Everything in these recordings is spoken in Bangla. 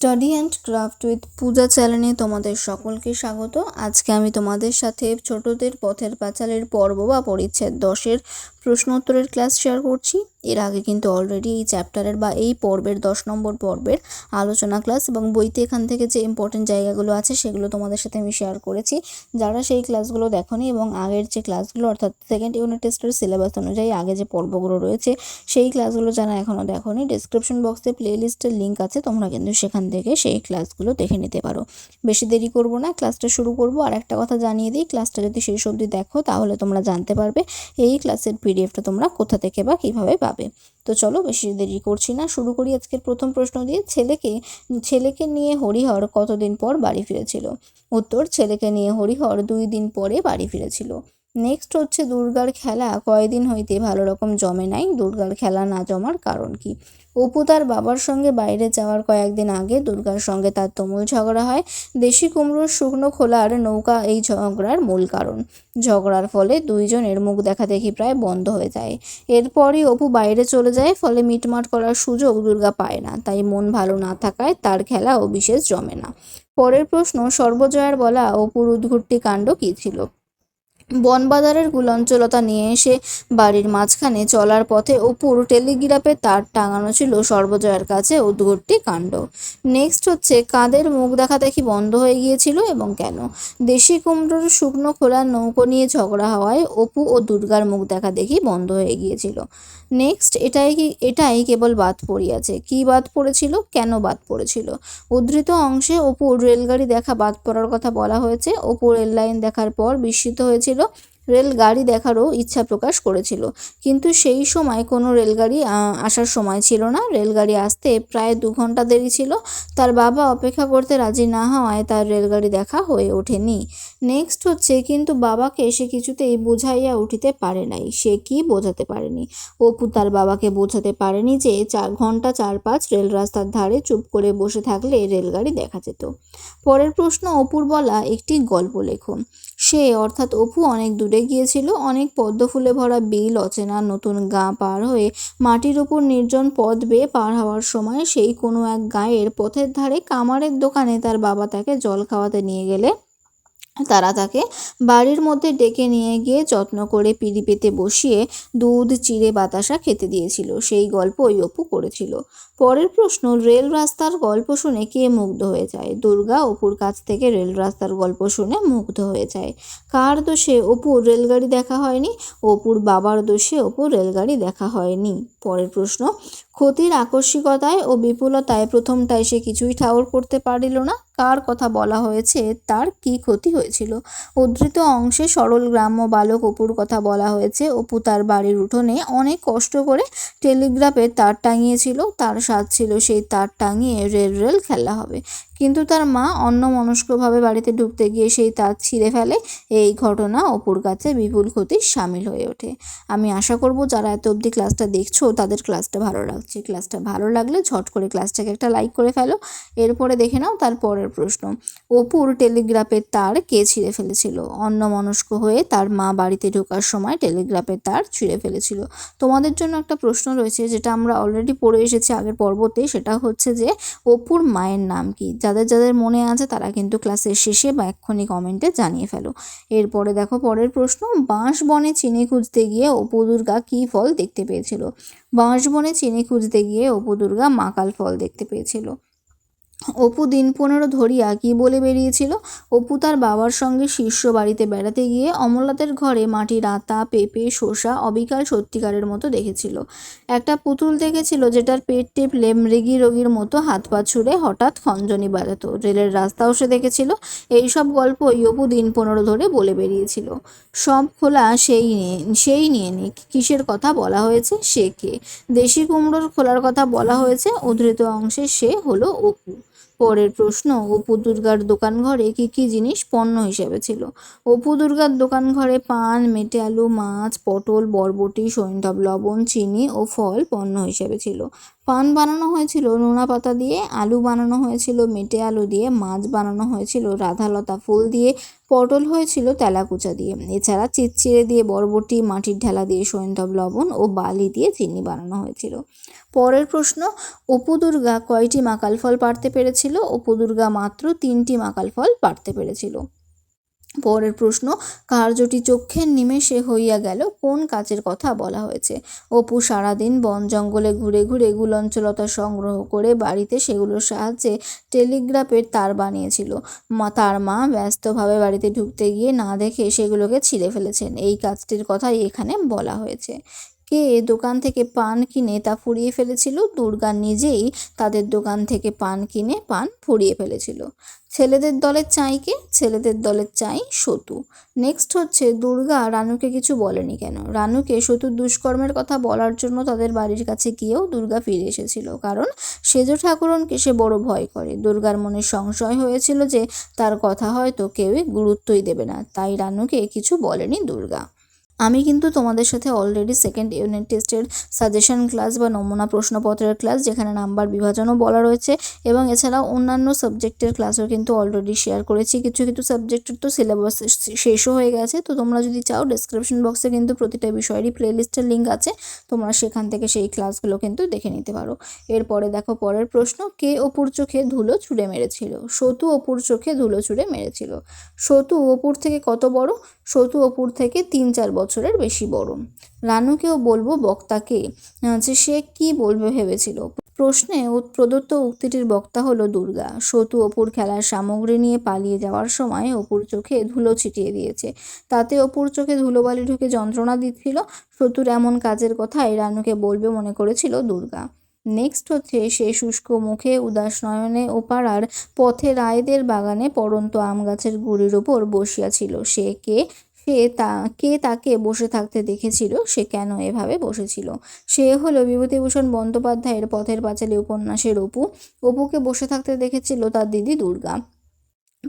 Study and craft with Puja চ্যানেলে তোমাদের সকলকে স্বাগত। আজকে আমি তোমাদের সাথে ছোটদের পথের পাঁচালের পর্ব বা পরিচ্ছেদ দশের প্রশ্ন উত্তরের ক্লাস শেয়ার করছি। এর আগে কিন্তু অলরেডি এই চ্যাপ্টারের বা এই পর্বের দশ নম্বর পর্বের আলোচনা ক্লাস এবং বইতে এখান থেকে যে ইম্পর্টেন্ট জায়গাগুলো আছে সেগুলো তোমাদের সাথে আমি শেয়ার করেছি। যারা সেই ক্লাসগুলো দেখোনি এবং আগের যে ক্লাসগুলো অর্থাৎ সেকেন্ড ইউনিট টেস্টের সিলেবাস অনুযায়ী আগে যে পর্বগুলো রয়েছে, সেই ক্লাসগুলো যারা এখনও দেখোনি ডিসক্রিপশন বক্সে প্লে লিস্টের লিঙ্ক আছে, তোমরা কিন্তু সেখান থেকে সেই ক্লাসগুলো দেখে নিতে পারো। বেশি দেরি করব না ক্লাসটা শুরু করব। আর একটা কথা জানিয়ে দিই ক্লাসটা যদি শেষ অবধি দেখো, তাহলে তোমরা জানতে পারবে, এই ক্লাসের পিডিএফটা তোমরা কোথা থেকে বা কীভাবে পাবে। তো চলো বেশি দেরি করছি না, শুরু করি আজকের প্রথম প্রশ্ন দিয়ে। ছেলেকে ছেলেকে নিয়ে হরিহর কতদিন পর বাড়ি ফিরেছিল? উত্তর, ছেলেকে নিয়ে হরিহর দুই দিন পরে বাড়ি ফিরেছিল। নেক্সট হচ্ছে দুর্গার খেলা। কয়দিন হইতে ভালো রকম জমে নাই। দুর্গার খেলা না জমার কারণ কি? অপু তার বাবার সঙ্গে বাইরে যাওয়ার কয়েকদিন আগে দুর্গার সঙ্গে তার তুমুল ঝগড়া হয়। দেশি কুমড়োর শুকনো খোলার নৌকা এই ঝগড়ার মূল কারণ। ঝগড়ার ফলে দুইজনের মুখ দেখা দেখি প্রায় বন্ধ হয়ে যায়। এরপরই অপু বাইরে চলে যায়, ফলে মিটমাট করার সুযোগ দুর্গা পায় না। তাই মন ভালো না থাকায় তার খেলাও বিশেষ জমে না। পরের প্রশ্ন, সর্বজয়ার বলা অপুর উদ্ঘুট্টি কাণ্ড কী ছিল? বনবাজারের গুলঞ্চলতা নিয়ে এসে বাড়ির মাঝখানে চলার পথে অপুর টেলিগ্রাফে তার টাঙানো ছিল সর্বজয়ার কাছে উদ্ঘটটি কাণ্ড। নেক্সট হচ্ছে কাদের মুখ দেখা দেখি বন্ধ হয়ে গিয়েছিল এবং কেন? দেশি কুমড়োর শুকনো খোলার নৌকো নিয়ে ঝগড়া হওয়ায় অপু ও দুর্গার মুখ দেখা দেখি বন্ধ হয়ে গিয়েছিল। নেক্সট, এটাই কি এটাই কেবল বাদ পড়িয়াছে। কি বাদ পড়েছিল? কেন বাদ পড়েছিল? উদ্ধৃত অংশে অপুর রেলগাড়ি দেখা বাদ পড়ার কথা বলা হয়েছে। অপু রেল লাইন দেখার পর বিস্মিত হয়েছিল রেলগাড়ি দেখারও ইচ্ছা প্রকাশ করেছিল। কিন্তু সেই সময় কোনো রেলগাড়ি আসার সময় ছিল না। রেলগাড়ি আসতে প্রায় দু ঘণ্টা দেরি ছিল। তার বাবা অপেক্ষা করতে রাজি না হওয়ায় তার রেলগাড়ি দেখা হয়ে ওঠেনি। নেক্সট হচ্ছে, কিন্তু বাবাকে সে কিছুতেই বুঝাইয়া উঠিতে পারে নাই। সে কি বোঝাতে পারেনি? অপু তার বাবাকে বোঝাতে পারেনি যে চার ঘণ্টা চার পাঁচ রেল রাস্তার ধারে চুপ করে বসে থাকলে রেলগাড়ি দেখা যেত। পরের প্রশ্ন অপুর বলা একটি গল্প লেখো। সে, অর্থাৎ অপু অনেক দূরে গিয়েছিল, অনেক পদ্ম ফুলে ভরা বিল, অচেনা নতুন গা পার হয়ে মাটির ওপর নির্জন পথ বেয়ে পার হওয়ার সময় সেই কোনো এক গায়ের পথের ধারে কামারের দোকানে তার বাবা তাকে জল খাওয়াতে নিয়ে গেলে। তারা তাকে বাড়ির মধ্যে ডেকে নিয়ে গিয়ে যত্ন করে পিড়ি পেতে বসিয়ে দুধ, চিড়ে, বাতাসা খেতে দিয়েছিল। সেই গল্প ওই অপু করেছিল। পরের প্রশ্ন, রেল রাস্তার গল্প শুনে কে মুগ্ধ হয়ে যায়? দুর্গা অপুর কাছ থেকে রেল রাস্তার গল্প শুনে মুগ্ধ হয়ে যায়। কার দোষে অপুর রেলগাড়ি দেখা হয়নি? অপুর বাবার দোষে অপুর রেলগাড়ি দেখা হয়নি। পরের প্রশ্ন, ক্ষতির আকস্মিকতায় ও বিপুলতায় প্রথমটায় সে কিছুই ঠাউর করতে পারিল না? কার কথা বলা হয়েছে, তার কি ক্ষতি হয়েছিল? উদ্ধৃত অংশে সরল গ্রাম্য বালক অপুর কথা বলা হয়েছে। অপু তার বাড়ির উঠোনে অনেক কষ্ট করে টেলিগ্রাফের তার টাঙিয়েছিল, তার স্বাদ ছিল সেই তার টাঙিয়ে রেল রেল খেলা হবে। কিন্তু তার মা অন্যমনস্কভাবে বাড়িতে ঢুকতে গিয়ে সেই তার ছিঁড়ে ফেলে। এই ঘটনা অপুর কাছে বিপুল ক্ষতির সামিল হয়ে ওঠে। আমি আশা করব যারা এত অবধি ক্লাসটা দেখছ, তাদের ক্লাসটা ভালো লাগছে। ক্লাসটা ভালো লাগলে ঝট করে ক্লাসটাকে একটা লাইক করে ফেলো। এরপরে দেখে নাও তার পরের প্রশ্ন। অপুর টেলিগ্রাফের তার কে ছিঁড়ে ফেলেছিল? অন্যমনস্ক হয়ে তার মা বাড়িতে ঢোকার সময় টেলিগ্রাফের তার ছিঁড়ে ফেলেছিল। তোমাদের জন্য একটা প্রশ্ন রয়েছে, যেটা আমরা অলরেডি পড়ে এসেছি আগের পর্বতে। সেটা হচ্ছে যে, অপুর মায়ের নাম কি? যাদের যাদের মনে আছে তারা কিন্তু ক্লাসের শেষে বা এক্ষুনি কমেন্টে জানিয়ে ফেলো। এরপরে দেখো পরের প্রশ্ন বাঁশ বনে চিনি খুঁজতে গিয়ে অপু দুর্গা কী ফল দেখতে পেয়েছিল? বাঁশ বনে চিনি খুঁজতে গিয়ে অপু দুর্গা মাকাল ফল দেখতে পেয়েছিল। অপু দিন পনেরো ধরিয়া কি বলে বেরিয়েছিল? অপু তার বাবার সঙ্গে শীর্ষ বাড়িতে বেড়াতে গিয়ে অমলাতের ঘরে মাটির রাতা, পেঁপে, শসা অবিকাল সত্যিকারের মতো দেখেছিল। একটা পুতুল দেখেছিল যেটার পেট টেপলে মৃগী রোগীর মতো হাত পা ছুঁড়ে হঠাৎ খঞ্জনি বাজাতো। রেলের রাস্তাও সে দেখেছিল। এইসব গল্পই অপু দিন পনেরো ধরে বলে বেরিয়েছিল। সব খোলা সেই নিয়ে সেই নিয়ে নিক কিসের কথা বলা হয়েছে, সে কে? দেশি কুমড়োর খোলার কথা বলা হয়েছে, উদ্ধৃত অংশে সে হলো অপু। পরের প্রশ্ন, অপু দুর্গার দোকান ঘরে কি কী জিনিস পণ্য হিসেবে ছিল? অপু দুর্গার দোকান ঘরে পান, মেটে আলু, মাছ, পটল, বরবটি সৈন্ধব লবণ, চিনি ও ফল পণ্য হিসেবে ছিল। পান বানানো হয়েছিল নোনা পাতা দিয়ে, আলু বানানো হয়েছিল মেটে আলু দিয়ে, মাছ বানানো হয়েছিল রাধালতা ফুল দিয়ে, পটল হয়েছিল তেলাকুচা দিয়ে। এছাড়া চিচ্চিড়ে দিয়ে বরবটি, মাটির ঢেলা দিয়ে সৈন্ধব লবণ ও বালি দিয়ে চিনি বানানো হয়েছিল। পরের প্রশ্ন অপু দুর্গা কয়টি মাকাল ফল পারতে পেরেছিল? অপু দুর্গা মাত্র তিনটি মাকাল ফল পারতে পেরেছিল। পরের প্রশ্ন, কার্যটি চক্ষের নিমেষে হইয়া গেল, কোন কাজের কথা বলা হয়েছে? অপু সারাদিন বন জঙ্গলে ঘুরে ঘুরে গুলঞ্চলতা সংগ্রহ করে বাড়িতে সেগুলোর সাহায্যে টেলিগ্রাফের তার বানিয়েছিল। মা, তার মা ব্যস্তভাবে বাড়িতে ঢুকতে গিয়ে না দেখে সেগুলোকে ছিঁড়ে ফেলেছেন। এই কাজটির কথাই এখানে বলা হয়েছে। কে দোকান থেকে পান কিনে তা ফুরিয়ে ফেলেছিল। দুর্গা নিজেই তাদের দোকান থেকে পান কিনে পান ফুরিয়ে ফেলেছিল। ছেলেদের দলের চাইকে, ছেলেদের দলের চাই সতু। নেক্সট হচ্ছে, দুর্গা রানুকে কিছু বলেনি কেন? রানুকে সতুর দুষ্কর্মের কথা বলার জন্য তাদের বাড়ির কাছে গিয়েও দুর্গা ফিরে এসেছিল। কারণ সেজ ঠাকুরনকে সে বড় ভয় করে। দুর্গার মনে সংশয় হয়েছিল যে তার কথা হয়তো কেউই গুরুত্বই দেবে না। তাই রানুকে কিছু বলেনি দুর্গা। আমি কিন্তু তোমাদের সাথে অলরেডি সেকেন্ড ইউনিট টেস্টের সাজেশন ক্লাস বা নমুনা প্রশ্নপত্রের ক্লাস যেখানে নাম্বার বিভাজনও বলা রয়েছে এবং এছাড়াও অন্যান্য সাবজেক্টের ক্লাসও কিন্তু অলরেডি শেয়ার করেছি। কিছু কিছু সাবজেক্টের তো সিলেবাস শেষও হয়ে গেছে। তো তোমরা যদি চাও ডিসক্রিপশন বক্সে কিন্তু প্রতিটা বিষয়েরই প্লেলিস্টের লিঙ্ক আছে। তোমরা সেখান থেকে সেই ক্লাসগুলো কিন্তু দেখে নিতে পারো। এরপরে দেখো পরের প্রশ্ন, কে অপুর চোখে ধুলো ছুঁড়ে মেরেছিল? সতু অপুর চোখে ধুলো ছুঁড়ে মেরেছিল। সতু অপুর থেকে কত বড়? সতু অপুর থেকে তিন চার বছরের বেশি বড়। রানুকেও বলব বক্তাকে যে সে কি বলবে ভেবেছিল। প্রশ্নে প্রদত্ত উক্তিটির বক্তা হলো দুর্গা। সতু অপুর খেলার সামগ্রী নিয়ে পালিয়ে যাওয়ার সময় অপুর চোখে ধুলো ছিটিয়ে দিয়েছে। তাতে অপুর চোখে ধুলোবালি ঢুকে যন্ত্রণা দিচ্ছিল। সতুর এমন কাজের কথাই রানুকে বলবে মনে করেছিল দুর্গা। নেক্সট হচ্ছে সে শুষ্ক মুখে উদাস নয়নে ওপাড়ার পথে রায়দের বাগানে পড়ন্ত আম গাছের গুড়ির ওপর বসিয়াছিল। সে কে? সে তা, কে তাকে বসে থাকতে দেখেছিল, সে কেন এভাবে বসেছিল? সে হলো বিভূতিভূষণ বন্দ্যোপাধ্যায়ের পথের পাঁচালী উপন্যাসের অপু। অপুকে বসে থাকতে দেখেছিল তার দিদি দুর্গা।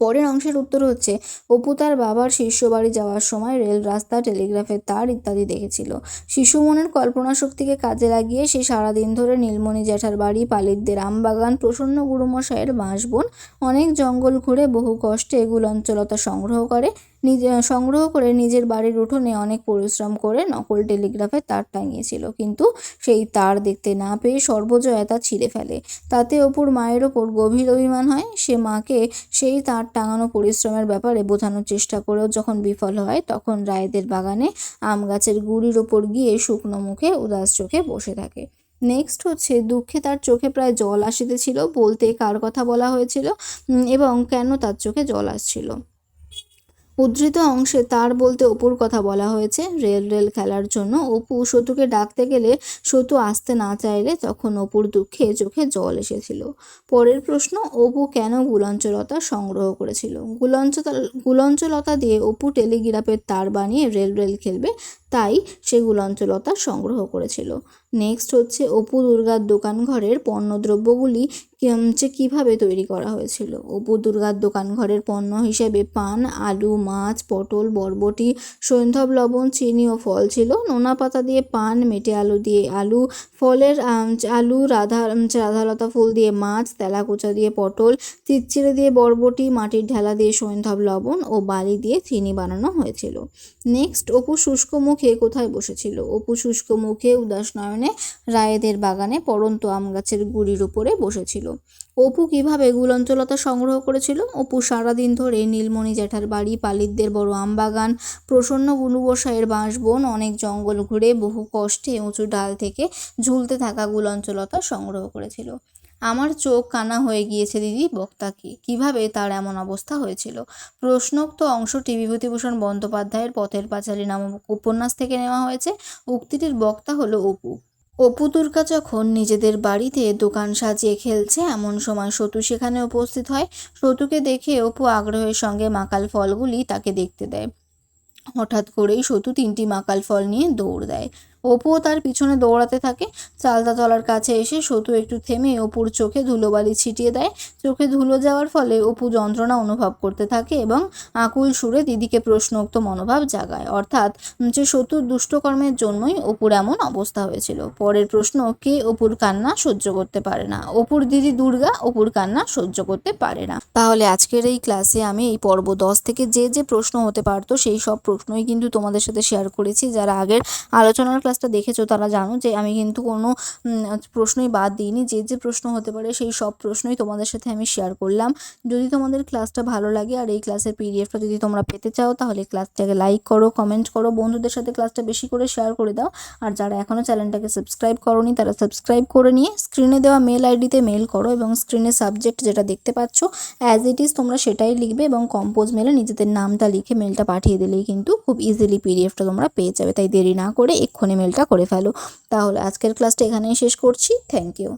পরের অংশের উত্তর হচ্ছে, অপু তার বাবার শিষ্য বাড়ি যাওয়ার সময় রেল, রাস্তা টেলিগ্রাফের তার ইত্যাদি দেখেছিল। শিশু মনের কল্পনা শক্তিকে কাজে লাগিয়ে সে সারাদিন ধরে নীলমণি জ্যাঠার বাড়ি, পালিতদের আমবাগান, প্রসন্ন গুরুমশাইয়ের বাঁশবন, অনেক জঙ্গল ঘুরে বহু কষ্টে গুলঞ্চলতা সংগ্রহ করে। নিজে সংগ্রহ করে নিজের বাড়ির উঠোনে অনেক পরিশ্রম করে নকল টেলিগ্রাফের তার টাঙিয়েছিল। কিন্তু সেই তার দেখতে না পেয়ে সর্বজয়া তা ছিঁড়ে ফেলে। তাতে অপুর মায়ের ওপর গভীর অভিমান হয়। সে মাকে সেই তার টাঙানো পরিশ্রমের ব্যাপারে বোঝানোর চেষ্টা করেও যখন বিফল হয়, তখন রায়দের বাগানে আম গাছের গুড়ির ওপর গিয়ে শুকনো মুখে উদাস চোখে বসে থাকে। নেক্সট হচ্ছে, দুঃখে তার চোখে প্রায় জল আসিতেছিল। বলতে কার কথা বলা হয়েছিল? এবং কেন তার চোখে জল আসছিল? উদ্ধৃত অংশে তার বলতে অপুর কথা বলা হয়েছে। রেল রেল খেলার জন্য অপু সতুকে ডাকতে গেলে সতু আসতে না চাইলে তখন অপুর দুঃখে চোখে জল এসেছিল। পরের প্রশ্ন, অপু কেন গুলঞ্চলতা সংগ্রহ করেছিল? গুলঞ্চতা গুলঞ্চলতা দিয়ে অপু টেলিগ্রাফের তার বানিয়ে রেল রেল খেলবে, তাই সে গুলঞ্চলতা সংগ্রহ করেছিল। নেক্সট হচ্ছে অপু দুর্গার দোকান ঘরের পণ্যদ্রব্যগুলি যে কীভাবে তৈরি করা হয়েছিল? অপু দুর্গার দোকান ঘরের পণ্য হিসেবে পান, আলু, মাছ, পটল, বরবটি সৈন্ধব লবণ, চিনি ও ফল ছিল। নোনা পাতা দিয়ে পান, মেটে আলু দিয়ে আলু, ফলের আলু, রাধা রাধালতা ফুল দিয়ে মাছ, তেলাকুচা দিয়ে পটল চিচ্চিড়ে দিয়ে বরবটি, মাটির ঢেলা দিয়ে সৈন্ধব লবণ ও বালি দিয়ে চিনি বানানো হয়েছিল। নেক্সট অপু শুষ্ক মুখে কোথায় বসেছিল? অপু শুষ্ক মুখে উদাস রায়েদের বাগানে পড়ন্ত আম গাছের গুড়ির উপরে বসেছিল। অপু কীভাবে গুলঞ্চলতা সংগ্রহ করেছিল? অপু সারাদিন ধরে নীলমণি জ্যাঠার বাড়ি, পালিতদের বড় আম বাগান, প্রসন্ন গুনুবসায়ের বাঁশবন, অনেক জঙ্গল ঘুরে বহু কষ্টে উঁচু ডাল থেকে ঝুলতে থাকা গুলঞ্চলতা সংগ্রহ করেছিল। আমার চোখ কানা হয়ে গিয়েছে দিদি বক্তাকে কীভাবে তার এমন অবস্থা হয়েছিল? প্রশ্নোক্ত অংশটি বিভূতিভূষণ বন্দ্যোপাধ্যায়ের পথের পাঁচালী নামক উপন্যাস থেকে নেওয়া হয়েছে। উক্তিটির বক্তা হলো অপু। অপু দুর্গা যখন নিজেদের বাড়িতে দোকান সাজিয়ে খেলছে, এমন সময় সতু সেখানে উপস্থিত হয়। সতুকে দেখে অপু আগ্রহের সঙ্গে মাকাল ফলগুলি তাকে দেখতে দেয়। হঠাৎ করেই সতু তিনটি মাকাল ফল নিয়ে দৌড় দেয়। অপুও তার পিছনে দৌড়াতে থাকে। চালতা তলার কাছে এসে সতু একটু থেমে অপুর চোখে ধুলোবালি ছিটিয়ে দেয়। চোখে ধুলো যাওয়ার ফলে অপু যন্ত্রণা অনুভব করতে থাকে এবং আকুল সুরে দিদিকে প্রশ্নোক্ত মনোভাব জাগায়। অর্থাৎ, যে সতুর দুষ্টকর্মের জন্যই অপুর এমন অবস্থা হয়েছিল। পরের প্রশ্ন, কে অপুর কান্না সহ্য করতে পারে না? অপুর দিদি দুর্গা অপুর কান্না সহ্য করতে পারে না। তাহলে আজকের এই ক্লাসে আমি এই পর্ব দশ থেকে যে যে প্রশ্ন হতে পারতো, সেই সব প্রশ্নই কিন্তু তোমাদের সাথে শেয়ার করেছি। যারা আগের আলোচনার ক্লাসে ক্লাসটা দেখেছ, তারা জানো যে আমি কিন্তু কোনো প্রশ্নই বাদ দিইনি। যে যে প্রশ্ন হতে পারে সেই সব প্রশ্নই তোমাদের সাথে আমি শেয়ার করলাম। যদি তোমাদের ক্লাসটা ভালো লাগে আর এই ক্লাসের পিডিএফটা যদি তোমরা পেতে চাও, তাহলে ক্লাসটাকে লাইক করো কমেন্ট করো, বন্ধুদের সাথে ক্লাসটা বেশি করে শেয়ার করে দাও। আর যারা এখনও চ্যানেলটাকে সাবস্ক্রাইব করোনি, তারা সাবস্ক্রাইব করে নিয়ে স্ক্রিনে দেওয়া মেল আইডিতে মেল করো এবং স্ক্রিনে সাবজেক্ট যেটা দেখতে পাচ্ছ অ্যাজ ইট ইজ তোমরা সেটাই লিখবে এবং কম্পোজ মেলে নিজেদের নামটা লিখে মেলটা পাঠিয়ে দিলেই কিন্তু খুব ইজিলি পিডিএফটা তোমরা পেয়ে যাবে। তাই দেরি না করে এক্ষুনি মেলটা করে ফেলো। তাহলে আজকের ক্লাসটা এখানেই শেষ করছি। Thank you